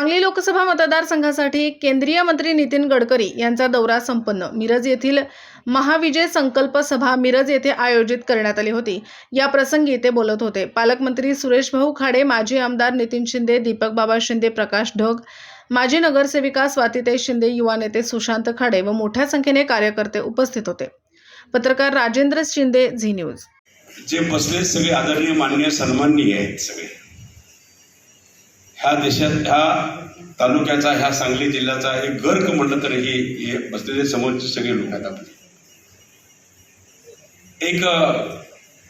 सांगली लोकसभा मतदारसंघासाठी केंद्रीय मंत्री नितीन गडकरी यांचा दौरा संपन्न. मिरज येथील महाविजय संकल्प सभा मिरज येथे आयोजित करण्यात आली होती. या प्रसंगी ते बोलत होते. पालकमंत्री सुरेश भाऊ खाडे माजी आमदार नितीन शिंदे दीपक बाबा शिंदे प्रकाश ढग माजी नगरसेविका स्वातिताई शिंदे युवा नेते सुशांत खाडे व मोठ्या संख्येने कार्यकर्ते उपस्थित होते. पत्रकार राजेंद्र शिंदे झी न्यूज. जे बसले सगळे आदरणीय मान्य सन्माननीय आहेत सगळे. ह्या देशात ह्या तालुक्याचा ह्या सांगली जिल्ह्याचा एक गर्क म्हटलं तर हे हे बसलेले समोरचे सगळे लोक आहेत आपले. एक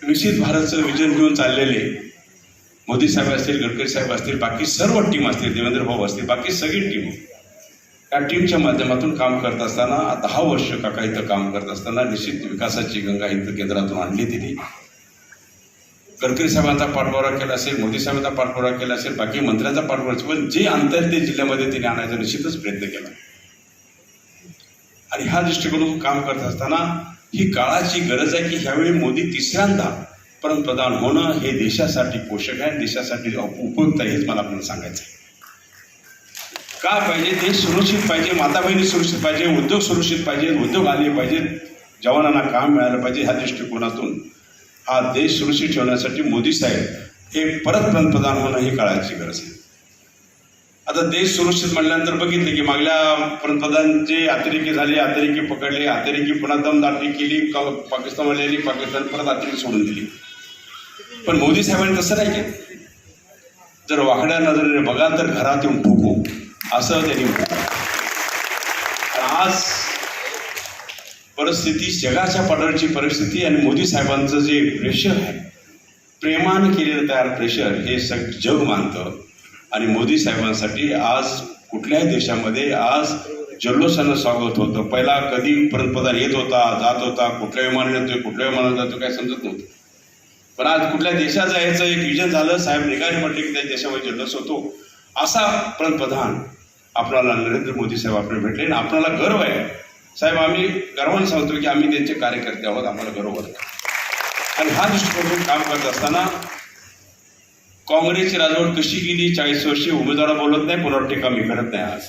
विशेष विकसित भारतचं विजन घेऊन चाललेले मोदी साहेब असतील गडकरी साहेब असतील बाकी सर्व टीम असतील देवेंद्र भाऊ असतील बाकी सगळी टीम या टीमच्या माध्यमातून काम करत असताना दहा वर्ष काका इथं काम करत असताना निश्चित विकासाची गंगा इथं केंद्रातून आणली दिली गडकरी साहेबांचा पाठपुरावा केला असेल मोदी साहेबांचा पाठपुरावा केला असेल बाकी मंत्र्यांचा पाठपुरावा पण जे अंतर ते जिल्ह्यामध्ये तिने आणायचा निश्चितच प्रयत्न केला. आणि ह्या दृष्टिकोनातून काम करत असताना ही काळाची गरज आहे की ह्यावेळी मोदी तिसऱ्यांदा पंतप्रधान होणं हे देशासाठी पोषक आहे देशासाठी उपयुक्त आहे हेच मला आपल्याला सांगायचं आहे. का पाहिजे? देश सुरक्षित पाहिजे माता बहिणी सुरक्षित पाहिजे उद्योग सुरक्षित पाहिजे उद्योग आले पाहिजेत जवानांना काम मिळालं पाहिजे ह्या दृष्टिकोनातून हा देश सुरक्षित ठेवण्यासाठी मोदी साहेब हे परत पंतप्रधान होणं ही काळाची गरज आहे. आता देश सुरक्षित म्हटल्यानंतर बघितले की मागल्या पंतप्रधान जे अतिरेकी झाले अतिरेकी पकडले अतिरेकी पुन्हा दमदाटी केली क- पाकिस्तानवाले आली पाकिस्तान परत अतिरेकी सोडून दिली. पण मोदी साहेबांनी तसं नाही केलं. जर वाकड्या नजरेने बघाल तर घरात येऊन ठोकू असं त्यांनी म्हटलं. आज परिस्थिती जगाच्या पडरची परिस्थिती आणि मोदी साहेबांचं जे प्रेशर आहे प्रेमानं केलेलं तयार प्रेशर हे सग जग मानतं. आणि मोदी साहेबांसाठी आज कुठल्याही देशामध्ये आज जल्लोषानं स्वागत होतं. पहिला कधी पंतप्रधान येत होता जात होता कुठल्या विमानाने येतोय कुठल्या विमानात जातो काय समजत नव्हतं. पण आज कुठल्या देशात जायचं एक विजन झालं साहेब निघाले म्हटले की त्या देशामध्ये जल्लोष होतो. असा पंतप्रधान आपल्याला नरेंद्र मोदी साहेब आपल्याला भेटले आणि आपल्याला गर्व आहे. साहेब आम्ही गर्वाने सांगतो की आम्ही त्यांचे कार्यकर्ते आहोत आम्हाला बरोबर आणि हा दृष्टिकोनातून काम करत असताना काँग्रेसची राजवट कशी गेली चाळीस वर्षी उमेदवार बोलत नाही पुनर्टीका मी करत नाही आज.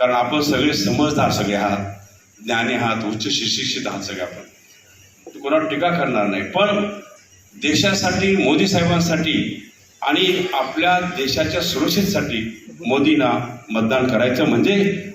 कारण आपण सगळे समजदार सगळे आहात ज्ञानी आहात उच्च शिक्षित आहात सगळे आपण. कोणावर टीका करणार नाही. पण देशासाठी मोदी साहेबांसाठी आणि आपल्या देशाच्या सुरक्षेसाठी मोदींना मतदान करायचं म्हणजे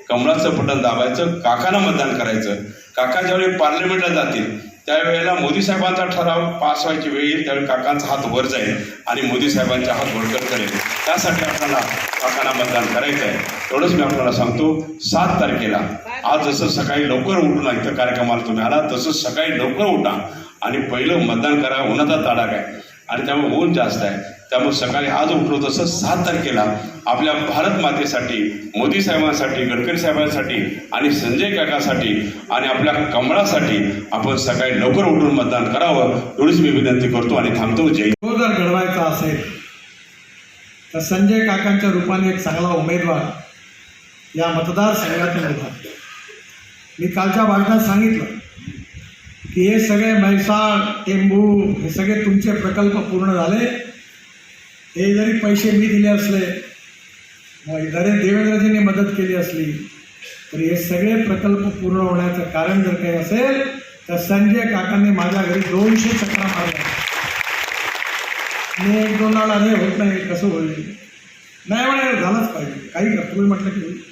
कमळाचं बटन दाबायचं काकांना मतदान करायचं. काका ज्यावेळी पार्लमेंटला जातील त्यावेळेला मोदी साहेबांचा ठराव पास व्हायची वेळ येईल त्यावेळी काकांचा हात वर जाईल आणि मोदी साहेबांचा हात वरकर करेल. त्यासाठी आपल्याला काकांना मतदान करायचं आहे. एवढंच मी आपल्याला सांगतो सात तारखेला आज जसं सकाळी लवकर उठून इथं कार्यक्रमाला तुम्ही आला तसं सकाळी लवकर उठा आणि पहिलं मतदान करा उन्हाचा ताडाक आहे. आणि त्यामुळे ऊन जास्त आहे. त्यामुळे सकाळी आज उठलो तसं सात तारखेला आपल्या भारत मातेसाठी मोदी साहेबांसाठी गडकरी साहेबांसाठी आणि संजय काकासाठी आणि आपल्या कमळासाठी आपण सकाळी लवकर उठून मतदान करावं एवढीच मी विनंती करतो आणि थांबतो. जय जर घडवायचा असेल तर संजय काकांच्या रूपाने एक चांगला उमेदवार या मतदारसंघातून होता मी कालच्या भाषणात सांगितलं की हे सगळे म्हैसाळ टेंबू हे सगळे तुमचे प्रकल्प पूर्ण झाले. हे जरी पैसे मी दिले असले जरी देवेंद्रजींनी मदत केली असली तरी हे सगळे प्रकल्प पूर्ण होण्याचं कारण जर काही असेल तर संजय काकांनी माझ्या घरी दोनशे चक्रा मारल्या. मी एक दोन अरे होत नाही कसं होईल? नाही म्हणे झालंच पाहिजे. काही का तुम्ही म्हटलं की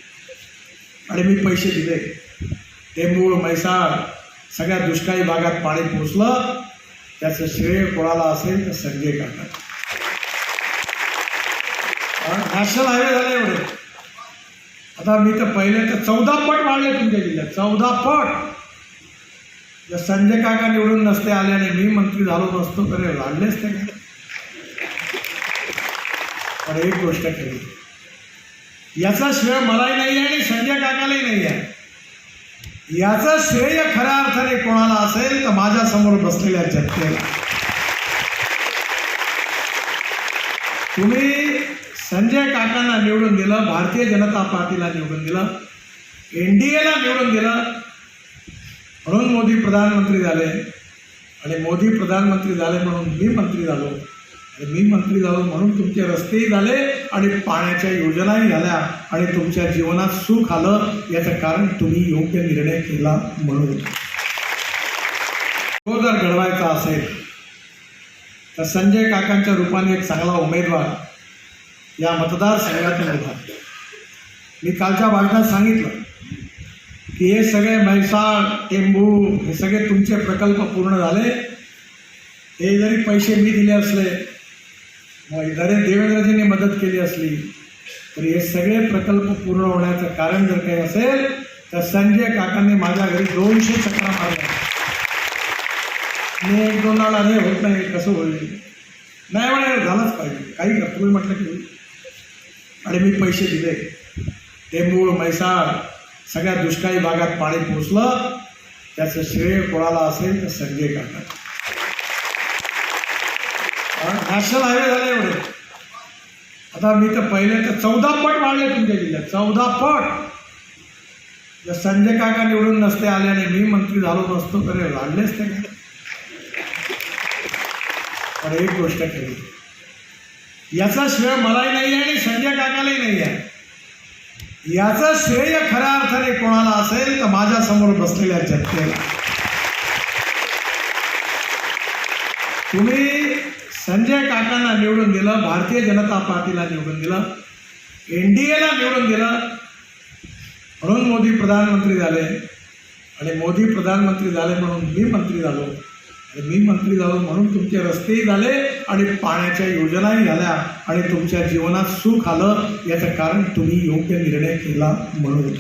आणि मी पैसे दिले. टेंबूळ म्हैसाळ सगळ्या दुष्काळी भागात पाणी पोचलं त्याचं श्रेय कोणाला असेल तर संजय काका नॅशनल हायवे झाले एवढे आता मी तर पहिले तर चौदा पट वाढले तुमच्या जिल्ह्यात. चौदा पट. जर संजय काका निवडून नसते आले आणि मी मंत्री झालो नसतो तर वाढलेच ते पण एक गोष्ट केली. याचा श्रेय मलाही नाही आहे आणि संजय काकालाही नाही आहे याचं श्रेय खऱ्या अर्थाने कोणाला असेल तर माझ्यासमोर बसलेल्या जनतेला. तुम्ही संजय काकांना निवडून दिलं भारतीय जनता पार्टीला निवडून दिलं एन डी एला निवडून दिलं. म्हणून मोदी प्रधानमंत्री झाले. आणि मोदी प्रधानमंत्री झाले म्हणून मी मंत्री झालो. आणि मी मंत्री झालो म्हणून तुमचे रस्तेही झाले आणि पाण्याच्या योजनाही झाल्या. आणि तुमच्या जीवनात सुख आलं. याचं कारण तुम्ही योग्य निर्णय केला म्हणून. तो जर घडवायचा असेल तर संजय काकांच्या रूपाने एक चांगला उमेदवार या मतदारसंघातून उभा मी कालच्या भाषणात सांगितलं की हे सगळे म्हैसाळ टेंबू हे सगळे तुमचे प्रकल्प पूर्ण झाले. हे जरी पैसे मी दिले असले जरी देवेंद्रजींनी मदत केली असली तरी हे सगळे प्रकल्प पूर्ण होण्याचं कारण जर काही असेल तर संजय काकांनी माझ्या घरी दोनशे चक्रा मारल्या. मी एक दोन वेळा अरे होत नाही कसं होईल? नाही म्हणे झालंच पाहिजे. काही कर तुम्ही म्हटलं की आणि मी पैसे दिले. टेंबूळ म्हैसाळ सगळ्या दुष्काळी भागात पाणी पोचलं त्याचं श्रेय कोणाला असेल तर संजय काका नॅशनल हायवे झाले एवढे आता मी तर पहिले तर चौदा पट वाढले तुमच्या जिल्ह्यात. चौदा पट. जर संजय काका निवडून नसते आले आणि मी मंत्री झालो नसतो तर वाढलेच ते का? पण एक गोष्ट केली. याचा श्रेय मलाही नाही आहे आणि संजय काकालाही नाही आहे. याचा श्रेय खऱ्या अर्थाने कोणाला असेल तर माझ्यासमोर बसलेल्या जनतेला. तुम्ही संजय काकांना निवडून दिलं भारतीय जनता पार्टीला निवडून दिलं एन डी एला निवडून दिलं म्हणून मोदी प्रधानमंत्री झाले. आणि मोदी प्रधानमंत्री झाले म्हणून मी मंत्री झालो. मी मंत्री झालो म्हणून तुमचे रस्तेही झाले आणि पाण्याच्या योजनाही झाल्या आणि तुमच्या जीवनात सुख आलं. याचं कारण तुम्ही योग्य निर्णय केला म्हणून.